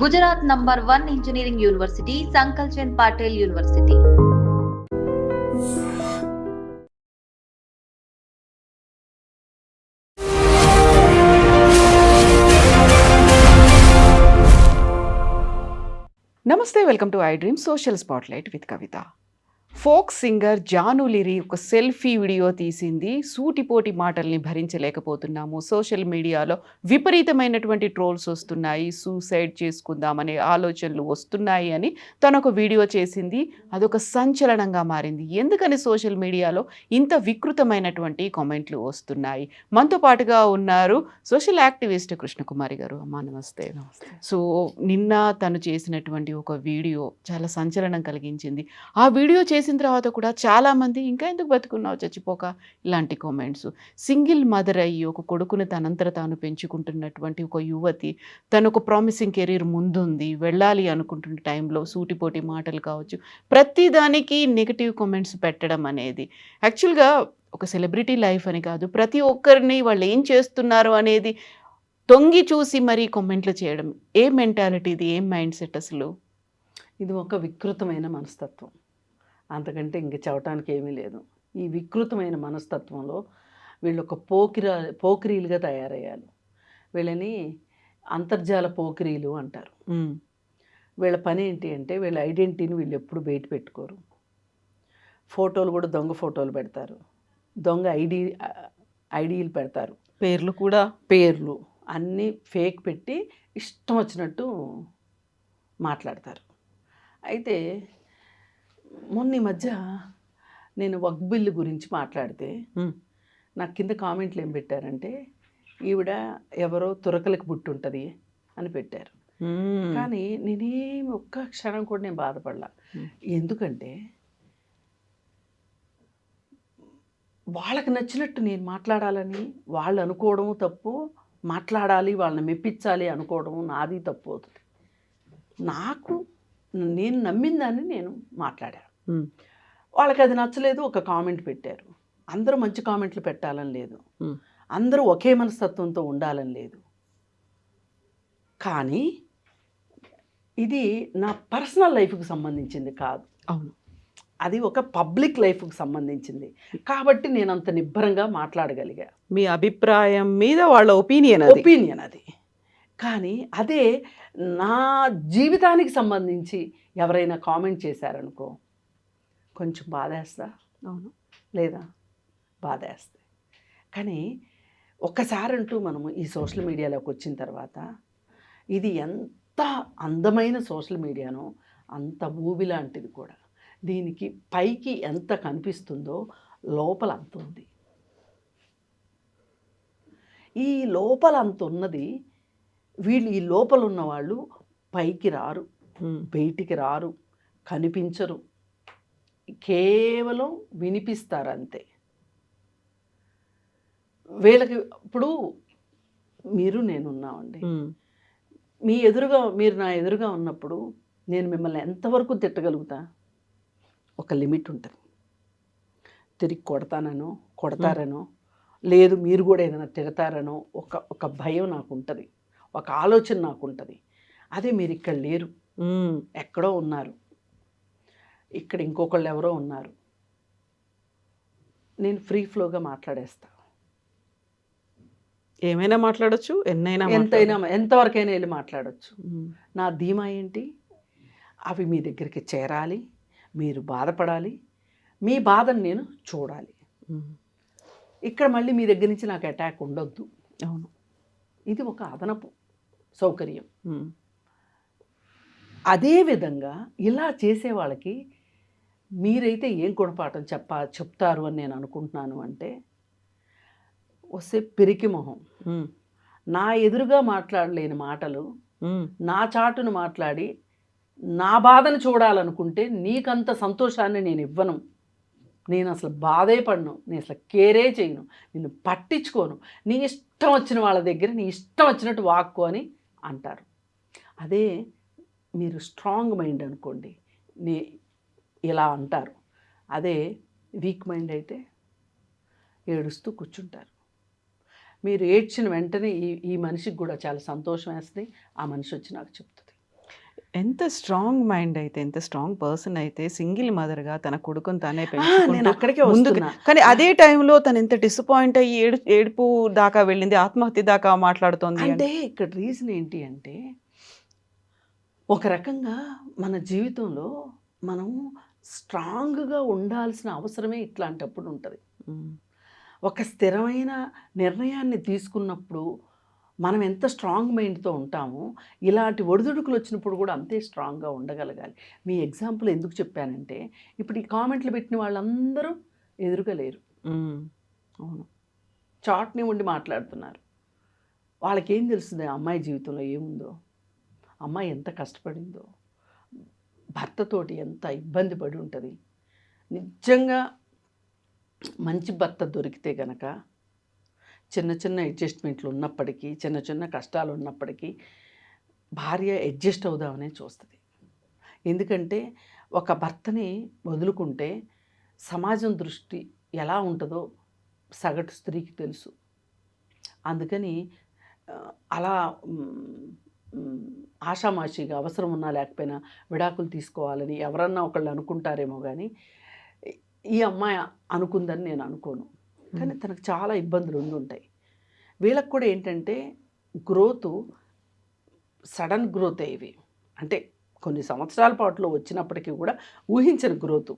Gujarat number one engineering university Sankalchand Patel university. నమస్తే welcome to iDream social spotlight with Kavitha. Folk singer Janu Lyri ఒక selfie video తీసింది. సూటిపోటి మాటల్ని భరించలేకపోతున్నాము. Social మీడియాలో విపరీతమైనటువంటి trolls వస్తున్నాయి. Suicide చేసుకుందామనే ఆలోచనలు వస్తున్నాయి అని తను ఒక వీడియో చేసింది. అదొక సంచలనంగా మారింది. ఎందుకని సోషల్ మీడియాలో ఇంత వికృతమైనటువంటి కామెంట్లు వస్తున్నాయి? మనతో పాటుగా ఉన్నారు సోషల్ యాక్టివిస్ట్ కృష్ణకుమారి గారు. అమ్మా నమస్తే. సో నిన్న తను చేసినటువంటి ఒక వీడియో చాలా సంచలనం కలిగించింది. ఆ వీడియో చేసిన తర్వాత కూడా చాలామంది ఇంకా ఎందుకు బతుకున్నావు చచ్చిపోక? ఇలాంటి కామెంట్స్ సింగిల్ మదర్ అయ్యి ఒక కొడుకుని తనంతర తాను పెంచుకుంటున్నటువంటి ఒక యువతి తను ఒక ప్రామిసింగ్ కెరీర్ ముందుంది వెళ్ళాలి అనుకుంటున్న టైంలో సూటిపోటి మాటలు కావచ్చు ప్రతిదానికి నెగిటివ్ కామెంట్స్ పెట్టడం అనేది. యాక్చువల్గా ఒక సెలబ్రిటీ లైఫ్ అని కాదు ప్రతి ఒక్కరిని వాళ్ళు ఏం చేస్తున్నారు అనేది తొంగి చూసి మరీ కామెంట్లు చేయడం. ఏ మెంటాలిటీ ఇది ఏం మైండ్ సెట్ అసలు? ఇది ఒక వికృతమైన మనస్తత్వం. అంతకంటే ఇంక చెప్పడానికి ఏమీ లేదు. ఈ వికృతమైన మనస్తత్వంలో వీళ్ళు ఒక పోకిరా పోకిరీలుగా తయారయ్యారు. వీళ్ళని అంతర్జాల పోకిరీలు అంటారు. వీళ్ళ పని ఏంటి అంటే వీళ్ళ ఐడెంటిటీని వీళ్ళు ఎప్పుడు బయట పెట్టుకోరు. ఫోటోలు కూడా దొంగ ఫోటోలు పెడతారు. దొంగ ఐడి ఐడీలు పెడతారు. పేర్లు కూడా? పేర్లు అన్నీ ఫేక్ పెట్టి ఇష్టం వచ్చినట్టు మాట్లాడతారు. అయితే మొన్న ఈ మధ్య నేను వక్ బిల్లు గురించి మాట్లాడితే. నాకు కింద కామెంట్లు ఏం పెట్టారంటే ఈవిడ ఎవరో తురకలకు పుట్టుంటుంది అని పెట్టారు కానీ నేనేం ఒక్క క్షణం కూడా నేను బాధపడలా. ఎందుకంటే వాళ్ళకి నచ్చినట్టు నేను మాట్లాడాలని వాళ్ళు అనుకోవడం తప్పు మాట్లాడాలి వాళ్ళని మెప్పించాలి అనుకోవడం నాది తప్పు అవుతుంది నాకు నేను నమ్మిన దాన్ని నేను మాట్లాడాను. వాళ్ళకి అది నచ్చలేదు ఒక కామెంట్ పెట్టారు. అందరూ మంచి కామెంట్లు పెట్టాలని లేదు. అందరూ ఒకే మనస్తత్వంతో ఉండాలని లేదు. కానీ ఇది నా పర్సనల్ లైఫ్కి సంబంధించింది కాదు. అవును. అది ఒక పబ్లిక్ లైఫ్కి సంబంధించింది. కాబట్టి నేను అంత నిబ్బరంగా మాట్లాడగలిగా. మీ అభిప్రాయం మీద వాళ్ళ ఒపీనియన్ అది. ఒపీనియన్ అది. కానీ అదే నా జీవితానికి సంబంధించి ఎవరైనా కామెంట్ చేశారనుకో కొంచెం బాధేస్తా. అవును. లేదా? బాధేస్తాయి. కానీ ఒక్కసారి అంటూ మనము ఈ సోషల్ మీడియాలోకి వచ్చిన తర్వాత ఇది ఎంత అందమైన సోషల్ మీడియానో అంత ఊబి లాంటిది కూడా. దీనికి పైకి ఎంత కనిపిస్తుందో లోపల అంత ఉంది. ఈ లోపల అంత ఉన్నది వీళ్ళు ఈ లోపల ఉన్న వాళ్ళు పైకి రారు. బయటికి రారు కనిపించరు. కేవలం వినిపిస్తారు అంతే వీళ్ళకి ఇప్పుడు మీరు నేను ఉన్నామండి. మ్మ్. మీ ఎదురుగా మీరు నా ఎదురుగా ఉన్నప్పుడు నేను మిమ్మల్ని ఎంతవరకు తిట్టగలుగుతా? ఒక లిమిట్ ఉంటుంది. తిరిగి కొడతానో కొడతారనో లేదు మీరు కూడా ఏదైనా తిడతారనో ఒక ఒక భయం నాకు ఉంటుంది ఒక ఆలోచన నాకు ఉంటుంది అదే మీరు ఇక్కడ లేరు. ఎక్కడో ఉన్నారు. ఇక్కడ ఇంకొకళ్ళు ఎవరో ఉన్నారు. నేను ఫ్రీ ఫ్లోగా మాట్లాడేస్తా. ఏమైనా మాట్లాడొచ్చు? ఎన్నైనా ఎంతైనా ఎంతవరకైనా వెళ్ళి మాట్లాడొచ్చు. నా ధీమా ఏంటి? అవి మీ దగ్గరికి చేరాలి. మీరు బాధపడాలి. మీ బాధను నేను చూడాలి. ఇక్కడ మళ్ళీ మీ దగ్గర నుంచి నాకు అటాక్ ఉండొద్దు. అవును. ఇది ఒక అదనపు సౌకర్యం. అదేవిధంగా ఇలా చేసే వాళ్ళకి మీరైతే ఏం గుణపాఠం చెప్ప చెప్తారు అని నేను అనుకుంటున్నాను అంటే వస్తే పిరికి మొహం. నా ఎదురుగా మాట్లాడలేని మాటలు. నా చాటును మాట్లాడి నా బాధను చూడాలనుకుంటే నీకంత సంతోషాన్ని నేను ఇవ్వను నేను అసలు బాధే పడను నేను అసలు కేరే చేయను నిన్ను పట్టించుకోను నీ ఇష్టం వచ్చిన వాళ్ళ దగ్గర నీ ఇష్టం వచ్చినట్టు వాక్కు అని అంటారు. అదే మీరు స్ట్రాంగ్ మైండ్ అనుకోండి నే ఇలా అంటారు. అదే వీక్ మైండ్ అయితే ఏడుస్తూ కూర్చుంటారు. మీరు ఏడ్చిన వెంటనే ఈ ఈ మనిషికి కూడా చాలా సంతోషం వేస్తుంది. ఆ మనిషి వచ్చి నాకు చెప్తారు ఎంత స్ట్రాంగ్ మైండ్ అయితే ఎంత స్ట్రాంగ్ పర్సన్ అయితే సింగిల్ మదర్గా తన కొడుకుని తానే నేను పెంచుకుంటూ అక్కడికే ముందుకు కానీ అదే టైంలో తను ఎంత డిసప్పాయింట్ అయ్యి ఏడు ఏడుపు దాకా వెళ్ళింది ఆత్మహత్య దాకా మాట్లాడుతోంది అంటే ఇక్కడ రీజన్ ఏంటి అంటే ఒక రకంగా మన జీవితంలో మనం స్ట్రాంగ్గా ఉండాల్సిన అవసరమే ఇట్లాంటప్పుడు ఉంటుంది. ఒక స్థిరమైన నిర్ణయాన్ని తీసుకున్నప్పుడు మనం ఎంత స్ట్రాంగ్ మైండ్తో ఉంటామో ఇలాంటి ఒడిదుడుకులు వచ్చినప్పుడు కూడా అంతే స్ట్రాంగ్గా ఉండగలగాలి. మీ ఎగ్జాంపుల్ ఎందుకు చెప్పానంటే ఇప్పుడు ఈ కామెంట్లు పెట్టిన వాళ్ళందరూ ఎదురుగా లేరు. అవును. చాట్ని ఉండి మాట్లాడుతున్నారు. వాళ్ళకేం తెలుస్తుంది? అమ్మాయి జీవితంలో ఏముందో? అమ్మాయి ఎంత కష్టపడిందో? భర్తతోటి ఎంత ఇబ్బంది పడి ఉంటుంది? నిజంగా మంచి భర్త దొరికితే గనక చిన్న చిన్న అడ్జస్ట్మెంట్లు ఉన్నప్పటికీ చిన్న చిన్న కష్టాలు ఉన్నప్పటికీ భార్య అడ్జస్ట్ అవుదామనే చూస్తుంది. ఎందుకంటే ఒక భర్తని వదులుకుంటే సమాజం దృష్టి ఎలా ఉంటుందో సగటు స్త్రీకి తెలుసు. అందుకని అలా ఆషామాషిగా అవసరం ఉన్నా లేకపోయినా విడాకులు తీసుకోవాలని ఎవరన్నా ఒకళ్ళు అనుకుంటారేమో కానీ ఈ అమ్మాయి అనుకుందని నేను అనుకోను. కానీ తనకు చాలా ఇబ్బందులు ఉండి ఉంటాయి. వీళ్ళకి కూడా ఏంటంటే గ్రోత్ సడన్ గ్రోత్ ఇవి. అంటే కొన్ని సంవత్సరాల పాటులో వచ్చినప్పటికీ కూడా ఊహించని గ్రోత్.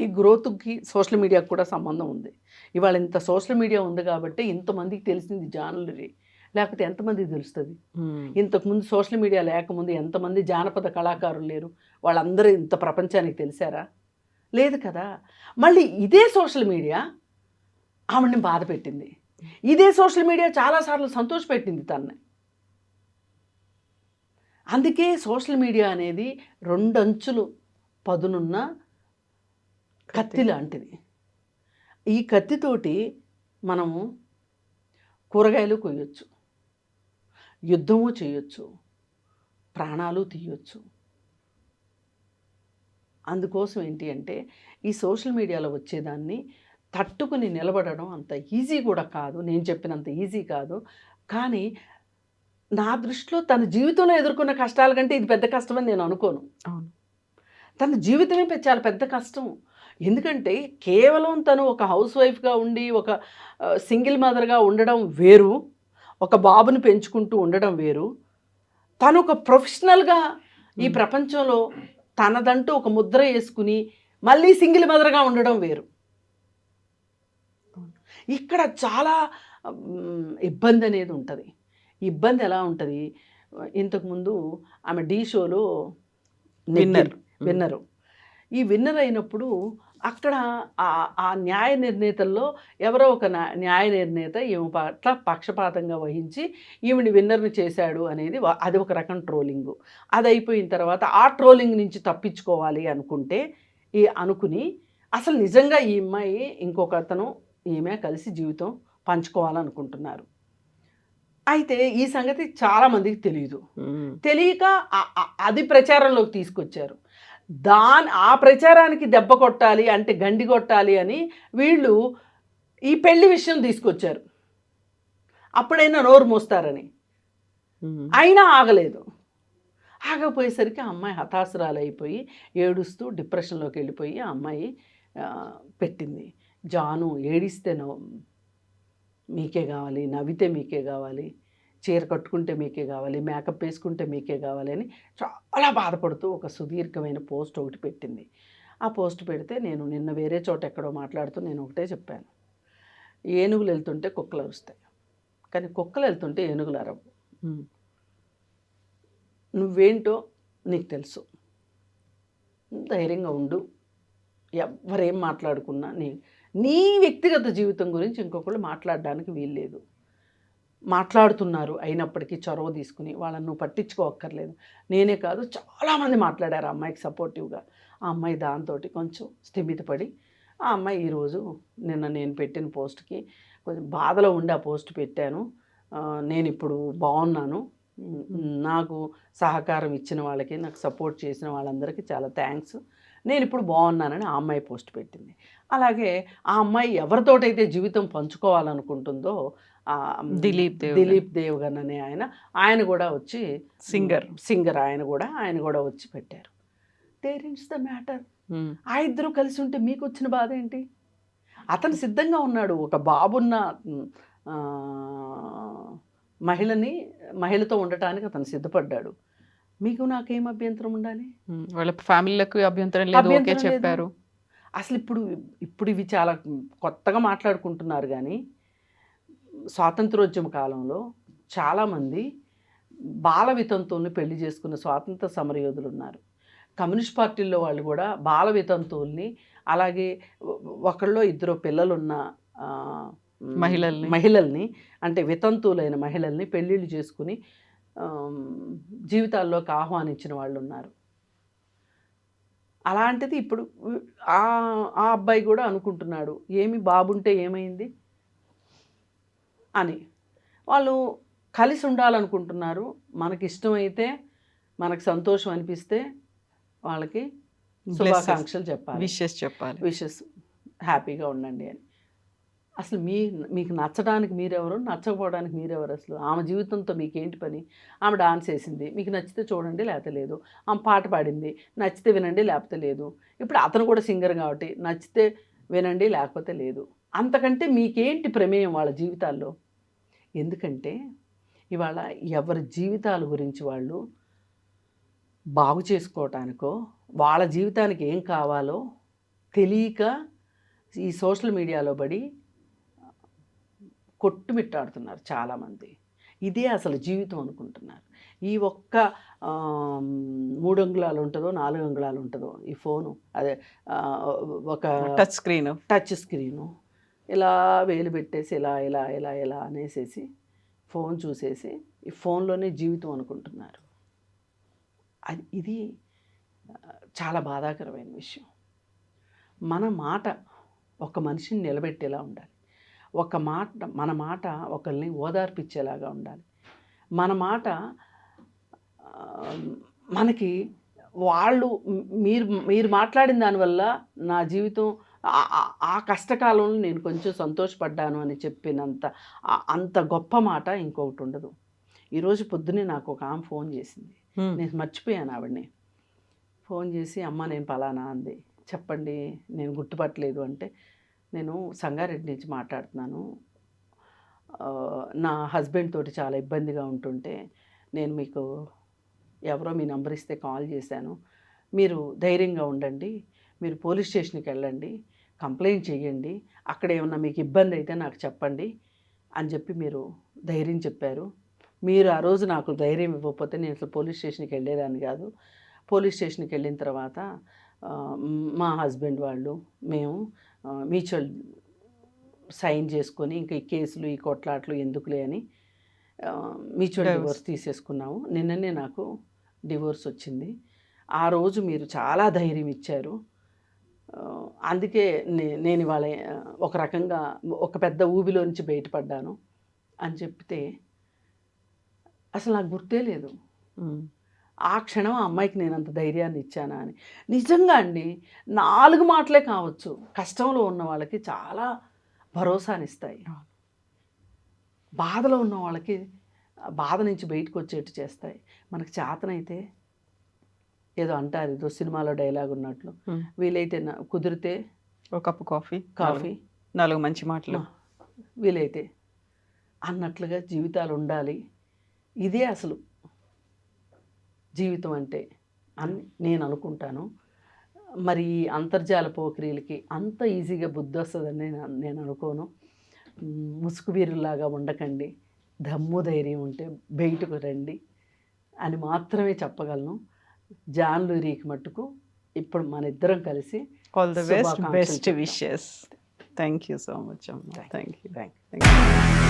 ఈ గ్రోత్కి సోషల్ మీడియాకు కూడా సంబంధం ఉంది. ఇవాళ ఇంత సోషల్ మీడియా ఉంది కాబట్టి ఇంతమందికి తెలిసింది జానులరీ లేకపోతే ఎంతమందికి తెలుస్తుంది? ఇంతకుముందు సోషల్ మీడియా లేకముందు ఎంతమంది జానపద కళాకారులు లేరు? వాళ్ళందరూ ఇంత ప్రపంచానికి తెలిసారా? లేదు కదా. మళ్ళీ ఇదే సోషల్ మీడియా ఆవిడని బాధ పెట్టింది. ఇదే సోషల్ మీడియా చాలాసార్లు సంతోషపెట్టింది తనని. అందుకే సోషల్ మీడియా అనేది రెండంచులు పదునున్న కత్తి లాంటిది. ఈ కత్తితోటి మనము కూరగాయలు కొయ్యొచ్చు యుద్ధము చేయొచ్చు ప్రాణాలు తీయొచ్చు. అందుకోసం ఏంటి అంటే ఈ సోషల్ మీడియాలో వచ్చేదాన్ని తట్టుకుని నిలబడడం అంత ఈజీ కూడా కాదు. నేను చెప్పినంత ఈజీ కాదు. కానీ నా దృష్టిలో తన జీవితంలో ఎదుర్కొన్న కష్టాల కంటే ఇది పెద్ద కష్టమని నేను అనుకోను. అవును. తన జీవితమే పెద్ద- చాలా పెద్ద కష్టం. ఎందుకంటే కేవలం తను ఒక హౌస్ వైఫ్గా ఉండి ఒక సింగిల్ మదర్గా ఉండడం వేరు. ఒక బాబుని పెంచుకుంటూ ఉండడం వేరు. తను ఒక ప్రొఫెషనల్గా ఈ. ప్రపంచంలో తనదంటూ ఒక ముద్ర వేసుకుని మళ్ళీ సింగిల్ మదర్గా ఉండడం వేరు. ఇక్కడ చాలా ఇబ్బంది అనేది ఉంటుంది. ఇబ్బంది ఎలా ఉంటుంది? ఇంతకుముందు ఆమె డీ షోలో విన్నర్ విన్నరు. ఈ విన్నర్ అయినప్పుడు అక్కడ ఆ- న్యాయ నిర్ణేతల్లో ఎవరో ఒక న్యా- న్యాయ నిర్ణేత ఈమె పట్ల పక్షపాతంగా వహించి ఈవిని విన్నర్ని చేశాడు అనేది అది ఒక రకం ట్రోలింగ్. అది అయిపోయిన తర్వాత ఆ ట్రోలింగ్ నుంచి తప్పించుకోవాలి అనుకుంటే ఈ అనుకుని అసలు నిజంగా ఈ అమ్మాయి ఇంకొక అతను ఈమె కలిసి జీవితం పంచుకోవాలనుకుంటున్నారు. అయితే ఈ సంగతి చాలామందికి తెలియదు తెలియక అది ప్రచారంలోకి తీసుకొచ్చారు. దాని ఆ ప్రచారానికి దెబ్బ కొట్టాలి అంటే గండి కొట్టాలి అని వీళ్ళు ఈ పెళ్ళి విషయం తీసుకొచ్చారు. అప్పుడైనా నోరు మోస్తారని. అయినా ఆగలేదు. ఆగపోయేసరికి ఆ అమ్మాయి హతాశురాలైపోయి ఏడుస్తూ డిప్రెషన్లోకి వెళ్ళిపోయి ఆ అమ్మాయి పెట్టింది. జాను ఏడిస్తే నవ్వు మీకే కావాలి నవ్వితే మీకే కావాలి చీర కట్టుకుంటే మీకే కావాలి మేకప్ వేసుకుంటే మీకే కావాలి అని చాలా బాధపడుతూ ఒక సుదీర్ఘమైన పోస్ట్ ఒకటి పెట్టింది. ఆ పోస్ట్ పెడితే నేను నిన్న వేరే చోట ఎక్కడో మాట్లాడుతూ నేను ఒకటే చెప్పాను. ఏనుగులు వెళ్తుంటే కుక్కలు అరుస్తాయి. కానీ కుక్కలు వెళ్తుంటే ఏనుగులు అరవు. నువ్వేంటో నీకు తెలుసు. ధైర్యంగా ఉండు. ఎవరేం మాట్లాడుకున్నా నీ నీ వ్యక్తిగత జీవితం గురించి ఇంకొకళ్ళు మాట్లాడడానికి వీల్లేదు. మాట్లాడుతున్నారు అయినప్పటికీ చొరవ తీసుకుని వాళ్ళని నువ్వు పట్టించుకోక్కర్లేదు. నేనే కాదు చాలామంది మాట్లాడారు ఆ అమ్మాయికి సపోర్టివ్గా ఆ అమ్మాయి దాంతో కొంచెం స్థిమితపడి ఆ అమ్మాయి ఈరోజు నిన్న నేను పెట్టిన పోస్ట్కి కొంచెం బాధలో ఉండి ఆ పోస్ట్ పెట్టాను. నేను ఇప్పుడు బాగున్నాను. నాకు సహకారం ఇచ్చిన వాళ్ళకి నాకు సపోర్ట్ చేసిన వాళ్ళందరికీ చాలా థ్యాంక్స్ నేను ఇప్పుడు బాగున్నానని ఆ అమ్మాయి పోస్ట్ పెట్టింది. అలాగే ఆ అమ్మాయి ఎవరితోటైతే జీవితం పంచుకోవాలనుకుంటుందో ఆ, దిలీప్ దేవ్ దిలీప్ దేవ్గన్ అనే ఆయన ఆయన కూడా వచ్చి సింగర్. సింగర్ ఆయన కూడా ఆయన కూడా వచ్చి పెట్టారు. దేర్ ఇన్స్ ద మ్యాటర్ ఆ ఇద్దరు కలిసి ఉంటే మీకు వచ్చిన బాధ ఏంటి? అతను సిద్ధంగా ఉన్నాడు. ఒక బాబున్న మహిళని మహిళతో ఉండటానికి అతను సిద్ధపడ్డాడు. మీకు నాకేం అభ్యంతరం ఉండాలి వాళ్ళ ఫ్యామిలీలకు అభ్యంతరం లేదు ఓకే. చెప్పారు అసలు ఇప్పుడు ఇప్పుడు ఇవి చాలా కొత్తగా మాట్లాడుకుంటున్నారు కానీ స్వాతంత్రోద్యమ కాలంలో చాలామంది బాల వితంతువుల్ని పెళ్ళి చేసుకున్న స్వాతంత్ర సమరయోధులు ఉన్నారు కమ్యూనిస్ట్ పార్టీల్లో వాళ్ళు కూడా బాల వితంతువుల్ని అలాగే ఒకళ్ళో ఇద్దరు పిల్లలున్న మహిళల్ని. మహిళల్ని అంటే వితంతువులైన మహిళల్ని పెళ్ళిళ్ళు చేసుకుని జీవితాల్లోకి ఆహ్వానించిన వాళ్ళు ఉన్నారు అలాంటిది ఇప్పుడు ఆ ఆ అబ్బాయి కూడా అనుకుంటున్నాడు ఏమి బాబుంటే ఏమైంది? అని. వాళ్ళు కలిసి ఉండాలనుకుంటున్నారు. మనకి ఇష్టమైతే మనకు సంతోషం అనిపిస్తే వాళ్ళకి శుభాకాంక్షలు చెప్పాలి. విషెస్ చెప్పాలి. విషెస్ హ్యాపీగా ఉండండి అని. అసలు మీ మీకు నచ్చడానికి మీరెవరు నచ్చకపోవడానికి మీరెవరు అసలు? ఆమె జీవితంతో మీకేంటి పని? ఆమె డాన్స్ వేసింది మీకు నచ్చితే చూడండి లేకపోతే లేదు. ఆమె పాట పాడింది నచ్చితే వినండి లేకపోతే లేదు. ఇప్పుడు అతను కూడా సింగర్ కాబట్టి నచ్చితే వినండి లేకపోతే లేదు. అంతకంటే మీకేంటి ప్రమేయం వాళ్ళ జీవితాల్లో? ఎందుకంటే ఇవాళ ఎవరి జీవితాల గురించి వాళ్ళు బాగు చేసుకోవటానికో వాళ్ళ జీవితానికి ఏం కావాలో తెలియక ఈ సోషల్ మీడియాలో పడి కొట్టుమిట్టాడుతున్నారు చాలామంది. ఇదే అసలు జీవితం అనుకుంటున్నారు. ఈ ఒక్క మూడు అంగుళాలు ఉంటుందో నాలుగు అంగుళాలు ఉంటుందో ఈ ఫోను అదే ఒక టచ్ స్క్రీన్. టచ్ స్క్రీను ఇలా వేలు పెట్టేసి ఇలా ఇలా ఇలా ఇలా అనేసేసి ఫోన్ చూసేసి ఈ ఫోన్లోనే జీవితం అనుకుంటున్నారు. అది ఇది చాలా బాధాకరమైన విషయం. మన మాట ఒక మనిషిని నిలబెట్టేలా ఉండాలి. ఒక మాట మన మాట ఒకరిని ఓదార్పిచ్చేలాగా ఉండాలి. మన మాట మనకి వాళ్ళు మీరు మీరు మాట్లాడిన దానివల్ల నా జీవితం ఆ- కష్టకాలంలో నేను కొంచెం సంతోషపడ్డాను అని చెప్పినంత అంత గొప్ప మాట ఇంకొకటి ఉండదు. ఈరోజు పొద్దునే నాకు ఒక ఆమె ఫోన్ చేసింది. నేను మర్చిపోయాను ఆవిడని. ఫోన్ చేసి అమ్మ నేను పలానా అంది. చెప్పండి నేను గుర్తుపట్టలేదు అంటే నేను సంగారెడ్డి నుంచి మాట్లాడుతున్నాను. నా హస్బెండ్ తోటి చాలా ఇబ్బందిగా ఉంటుంటే నేను మీకు ఎవరో మీ నంబర్ ఇస్తే కాల్ చేశాను. మీరు ధైర్యంగా ఉండండి. మీరు పోలీస్ స్టేషన్కి వెళ్ళండి. కంప్లైంట్ చేయండి అక్కడ ఏమన్నా మీకు ఇబ్బంది అయితే నాకు చెప్పండి అని చెప్పి మీరు ధైర్యం చెప్పారు. మీరు ఆ రోజు నాకు ధైర్యం ఇవ్వకపోతే నేను అసలు పోలీస్ స్టేషన్కి వెళ్ళేదాన్ని కాదు. పోలీస్ స్టేషన్కి వెళ్ళిన తర్వాత మా హస్బెండ్ వాళ్ళు మేము మ్యూచువల్ సైన్ చేసుకొని ఇంకా ఈ కేసులు ఈ కొట్లాట్లు ఎందుకులే అని మ్యూచువల్. డివోర్స్ తీసేసుకున్నాము. నిన్ననే నాకు డివోర్స్ వచ్చింది. ఆ రోజు మీరు చాలా ధైర్యం ఇచ్చారు. అందుకే నే- నేను ఇవాళ ఒక రకంగా ఒక పెద్ద ఊబిలో నుంచి బయటపడ్డాను అని చెప్తే అసలు నాకు గుర్తే లేదు. ఆ క్షణం ఆ అమ్మాయికి నేను అంత ధైర్యాన్ని ఇచ్చానా అని. నిజంగా అండి నాలుగు మాటలే కావచ్చు కష్టంలో ఉన్న వాళ్ళకి చాలా భరోసానిస్తాయి. బాధలో ఉన్న వాళ్ళకి బాధ నుంచి బయటకు వచ్చేట్టు చేస్తాయి. మనకు చేతనైతే ఏదో అంటారు ఏదో సినిమాలో డైలాగ్ ఉన్నట్లు. వీలైతే కుదిరితే ఒక కప్పు కాఫీ కాఫీ. నాలుగు మంచి మాటలు. వీలైతే అన్నట్లుగా జీవితాలు ఉండాలి. ఇదే అసలు జీవితం అంటే అని నేను అనుకుంటాను. మరి ఈ అంతర్జాల పోకిరీలకి అంత ఈజీగా బుద్ధి వస్తుందని నేను నేను అనుకోను. ముసుగు వీరులాగా ఉండకండి. దమ్ము ధైర్యం ఉంటే బయటకు రండి అని మాత్రమే చెప్పగలను. జాన్ లూరీకి మట్టుకు ఇప్పుడు మన ఇద్దరం కలిసి all the best best. Wishes thank you so much అమ్మ. Thank you thank